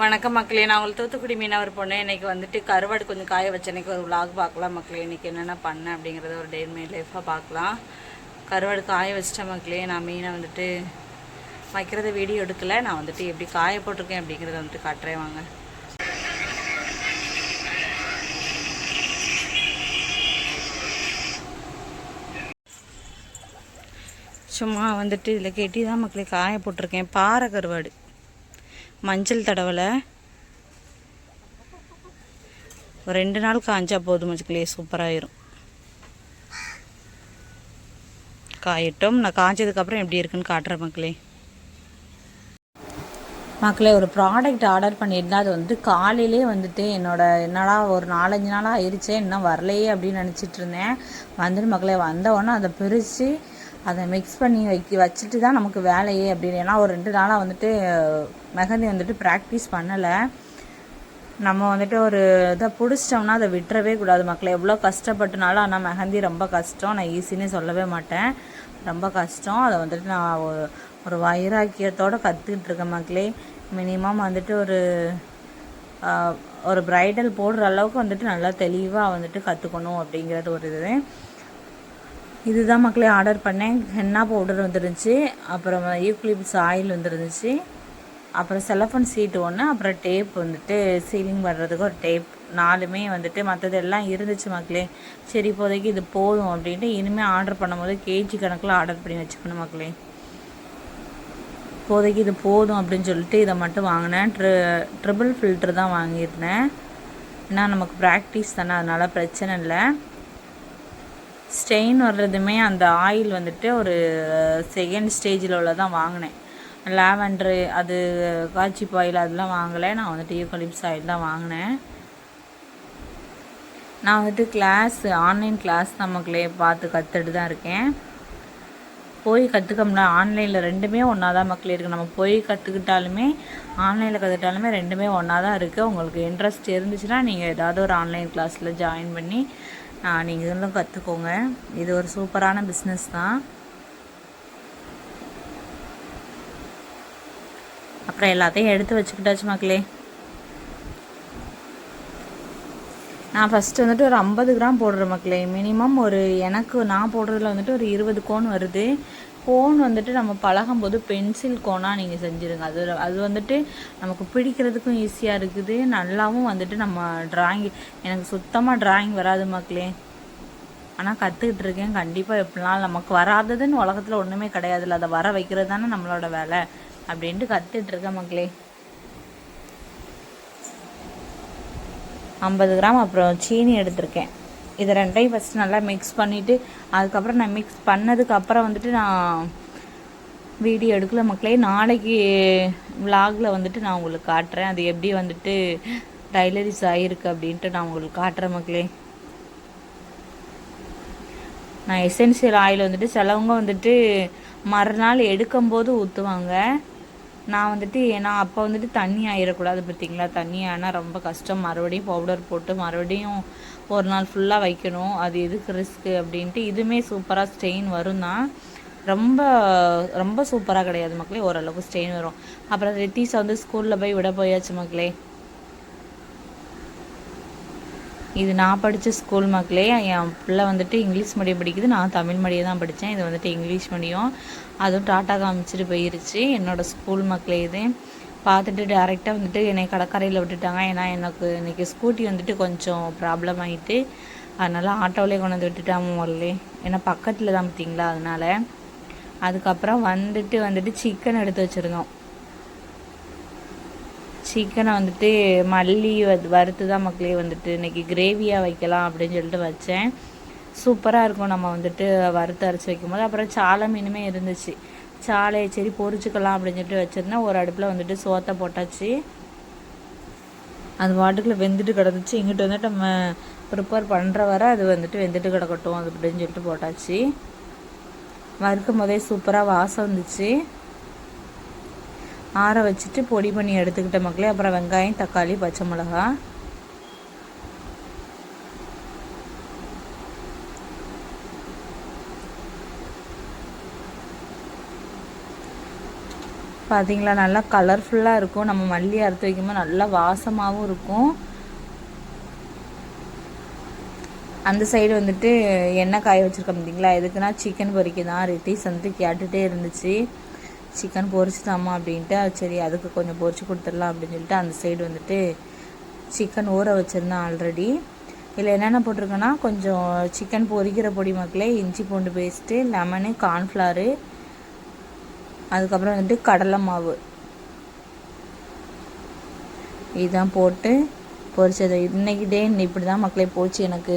வணக்கம் மக்களே. நான் உங்களுக்கு தூத்துக்குடி மீனவர் பொண்ணு. இன்னைக்கு வந்துட்டு கருவாடு கொஞ்சம் காய வச்ச இன்றைக்கி ஒரு விலாக் பார்க்கலாம் மக்களே. இன்னைக்கு என்னென்ன பண்ணேன் அப்படிங்கிறத ஒரு டே மை லைஃபாக பார்க்கலாம். கருவாடு காய வச்சிட்டேன் மக்களே. நான் மீனை வந்துட்டு வைக்கிறத வீடியோ எடுக்கல. நான் வந்துட்டு எப்படி காய போட்டிருக்கேன் அப்படிங்கிறத வந்துட்டு காட்டுறேன் வாங்க. சும்மா வந்துட்டு இதில் கெட்டி தான் மக்களே காய போட்டிருக்கேன். பாறை கருவாடு. மஞ்சள் தடவலை. ஒரு ரெண்டு நாள் காஞ்சா போதும் வச்சுக்கலே சூப்பராகிடும் காயட்டும். நான் காய்ஞ்சதுக்கப்புறம் எப்படி இருக்குன்னு காட்டுறேன் மக்களே. மக்களே ஒரு ப்ராடக்ட் ஆர்டர் பண்ணியிருந்தேன் அது வந்து காலையிலே வந்துட்டு என்னோட என்னடா ஒரு நாலஞ்சு நாளாக ஆயிடுச்சே இன்னும் வரலையே அப்படின்னு நினச்சிட்டு இருந்தேன். வந்துட்டு மக்களே வந்த உடனே அதை பிரித்து அதை மிக்ஸ் பண்ணி வைக்க வச்சுட்டு தான் நமக்கு வேலையே அப்படின்னு. ஏன்னா ஒரு ரெண்டு நாளாக வந்துட்டு மெஹந்தி வந்துட்டு ப்ராக்டிஸ் பண்ணலை. நம்ம வந்துட்டு ஒரு இதை பிடிச்சிட்டோம்னா அதை விட்டுறவே கூடாது மக்களை. எவ்வளோ கஷ்டப்பட்டனாலும் ஆனால் மெஹந்தி ரொம்ப கஷ்டம். நான் ஈஸின்னு சொல்லவே மாட்டேன். ரொம்ப கஷ்டம். அதை வந்துட்டு நான் ஒரு- ஒரு வைராக்கியத்தோடு கற்றுக்கிட்டு இருக்கேன் மக்களே. மினிமம் வந்துட்டு ஒரு ஒரு பிரைடல் போடுற அளவுக்கு வந்துட்டு நல்லா தெளிவாக வந்துட்டு கற்றுக்கணும் அப்படிங்கிறது ஒரு இது. இதுதான் மக்களே ஆர்டர் பண்ணேன். ஹென்னா பவுடர் வந்துருந்துச்சு. அப்புறம் யூக்லிப்ஸ் ஆயில் வந்துருந்துச்சு. அப்புறம் செலஃபன் சீட்டு ஒன்று அப்புறம் டேப் வந்துட்டு சீலிங் பண்ணுறதுக்கு ஒரு டேப் நாலுமே வந்துட்டு மற்றது எல்லாம் இருந்துச்சு மக்களே. சரி இப்போதைக்கு இது போதும் அப்படின்ட்டு இனிமேல் ஆர்டர் பண்ணும்போது கேஜி கணக்கில் ஆர்டர் பண்ணி வச்சுக்கணும் மக்களே. இப்போதைக்கு இது போதும் அப்படின்னு சொல்லிட்டு இதை மட்டும் வாங்கினேன். ட்ரி ட்ரிபிள் ஃபில்டர் தான் வாங்கியிருந்தேன். ஏன்னா நமக்கு ப்ராக்டிஸ் தானே அதனால் பிரச்சனை இல்லை. ஸ்டெயின் வர்றதுமே அந்த ஆயில் வந்துட்டு ஒரு செகண்ட் ஸ்டேஜில் உள்ளதான் வாங்கினேன். லாவெண்ட்ரு அது காய்ச்சி ஆயில் அதெல்லாம் வாங்கலை. நான் வந்துட்டு யூகலிப்ஸ் ஆயில் தான் வாங்கினேன். நான் வந்துட்டு கிளாஸ் ஆன்லைன் கிளாஸ் நமக்குள்ளே பார்த்து கற்றுட்டு தான் இருக்கேன். போய் கற்றுக்கோம்னா ஆன்லைனில் ரெண்டுமே ஒன்றா தான் மக்கள் இருக்குது நம்ம போய் கற்றுக்கிட்டாலுமே ஆன்லைனில் கற்றுக்கிட்டாலுமே ரெண்டுமே ஒன்றா தான் இருக்குது உங்களுக்கு இன்ட்ரெஸ்ட் இருந்துச்சுன்னா நீங்கள் ஏதாவது ஒரு ஆன்லைன் கிளாஸில் ஜாயின் பண்ணி நீங்களும் கற்றுக்கோங்க இது ஒரு சூப்பரான பிஸ்னஸ் தான். அப்புறம் எல்லாத்தையும் எடுத்து வச்சுக்கிட்டாச்சு மக்களே. நான் ஃபஸ்ட்டு வந்துட்டு ஒரு ஐம்பது கிராம் போடுறேன் மக்களே. மினிமம் ஒரு எனக்கு நான் போடுறதுல வந்துட்டு ஒரு இருபது கோன் வருது. கோன் வந்துட்டு நம்ம பழகும்போது பென்சில் கோனாக நீங்கள் செஞ்சுருங்க. அது அது வந்துட்டு நமக்கு பிடிக்கிறதுக்கும் ஈஸியாக இருக்குது. நல்லாவும் வந்துட்டு நம்ம டிராயிங் எனக்கு சுத்தமாக டிராயிங் வராது மக்களே. ஆனால் கற்றுக்கிட்டு இருக்கேன். கண்டிப்பாக எப்படிலாம் நமக்கு வராததுன்னு உலகத்தில் ஒன்றுமே கிடையாதுல்ல. அதை வர வைக்கிறது தானே நம்மளோட வேலை அப்படின்ட்டு கற்றுட்டு இருக்கேன் மக்களே. ஐம்பது கிராம் அப்புறம் சீனி எடுத்திருக்கேன். இதை ரெண்டையும் ஃபஸ்ட்டு நல்லா மிக்ஸ் பண்ணிவிட்டு அதுக்கப்புறம் நான் மிக்ஸ் பண்ணதுக்கப்புறம் வந்துட்டு நான் வீடியோ எடுக்கல மக்களே. நாளைக்கு விலாகில் வந்துட்டு நான் உங்களுக்கு காட்டுறேன். அது எப்படி வந்துட்டு டைலரிஸ் ஆகிருக்கு அப்படின்ட்டு நான் உங்களுக்கு காட்டுறேன் மக்களே. நான் எசென்சியல் ஆயில் வந்துட்டு சிலவங்க வந்துட்டு மறுநாள் எடுக்கும்போது ஊற்றுவாங்க நான் வந்துட்டு ஏன்னா அப்போ வந்துட்டு தண்ணி ஆயிடக்கூடாது பார்த்தீங்களா தண்ணி ஆனால் ரொம்ப கஷ்டம். மறுபடியும் பவுடர் போட்டு மறுபடியும் ஒரு நாள் ஃபுல்லாக வைக்கணும். அது எதுக்கு ரிஸ்க்கு அப்படின்ட்டு இதுவுமே சூப்பராக ஸ்டெயின் வரும் தான். ரொம்ப ரொம்ப சூப்பராக கிடையாது மக்களே ஓரளவுக்கு ஸ்டெயின் வரும். அப்புறம் ரித்தீஸை வந்து ஸ்கூலில் போய் விட போயாச்சு மக்களே. இது நான் படித்த ஸ்கூல் மக்களே என் பிள்ளை வந்துட்டு இங்கிலீஷ் மீடியம் படிக்குது. நான் தமிழ் மீடியம் தான் படித்தேன் இது வந்துட்டு இங்கிலீஷ் மீடியம் அதுவும் டாட்டா காமிச்சிட்டு போயிருச்சு. என்னோட ஸ்கூல் மக்களே இது. பார்த்துட்டு டேரெக்டாக வந்துட்டு என்னை கடற்கரையில் விட்டுட்டாங்க. ஏன்னா எனக்கு இன்றைக்கி ஸ்கூட்டி வந்துட்டு கொஞ்சம் ப்ராப்ளம் ஆகிட்டு அதனால் ஆட்டோவிலே கொண்டு வந்து விட்டுட்டாங்க முதல்ல. ஏன்னா பக்கத்தில் தான் பார்த்தீங்களா அதனால். அதுக்கப்புறம் வந்துட்டு வந்துட்டு சிக்கன் எடுத்து வச்சுருந்தோம். சிக்கனை வந்துட்டு மல்லி வறுத்து தான் மக்களே வந்துட்டு இன்னைக்கு கிரேவியாக வைக்கலாம் அப்படின்னு சொல்லிட்டு வச்சேன். சூப்பராக இருக்கும். நம்ம வந்துட்டு வறுத்து அரைச்சி வைக்கும்போது. அப்புறம் சாலை மீனுமே இருந்துச்சு. சாலையை சரி பொரிச்சுக்கலாம் அப்படின்னு சொல்லிட்டு வச்சுருந்தேன். ஒரு அடுப்பில் வந்துட்டு சோத்தை போட்டாச்சு. அது வாட்டுக்குள்ள வெந்துட்டு கிடந்துச்சு. இங்கிட்டு வந்துட்டு நம்ம ப்ரிப்பேர் பண்ணுற வரை அது வந்துட்டு வெந்துட்டு கிடக்கட்டும். அது அப்படின்னு சொல்லிட்டு போட்டாச்சு. வறுக்கும் போதே சூப்பராக வாசம் வந்துச்சு. ஆற வச்சுட்டு பொடி பண்ணி எடுத்துக்கிட்ட மக்களே அப்புறம் வெங்காயம் தக்காளி பச்சை மிளகா. பார்த்தீங்களா நல்லா கலர்ஃபுல்லாக இருக்கும். நம்ம மல்லி அறுத்து வைக்கும்போது நல்லா வாசமாகவும் இருக்கும். அந்த சைடு வந்துட்டு எண்ணெய் காய வச்சுருக்கோம் பார்த்தீங்களா எதுக்குன்னா சிக்கன் பொரிக்க தான் ரிட்டீஸ் வந்துட்டு கேட்டுகிட்டே இருந்துச்சு. சிக்கன் பொரிச்சு தாமா அப்படின்ட்டு சரி அதுக்கு கொஞ்சம் பொரிச்சு கொடுத்துடலாம் அப்படின்னு சொல்லிட்டு அந்த சைடு வந்துட்டு சிக்கன் ஊற வச்சுருந்தேன் ஆல்ரெடி இதில் என்னென்ன போட்டிருக்கேன்னா கொஞ்சம் சிக்கன் பொரிக்கிற பொடி மக்களே இஞ்சி பூண்டு பேஸ்ட்டு லெமனு கார்ன்ஃப்ளவரு அதுக்கப்புறம் வந்துட்டு கடலை மாவு. இதுதான் போட்டு பொரிச்சது. இன்றைக்கிட்டே டே இப்படி தான் மக்களே போச்சு எனக்கு.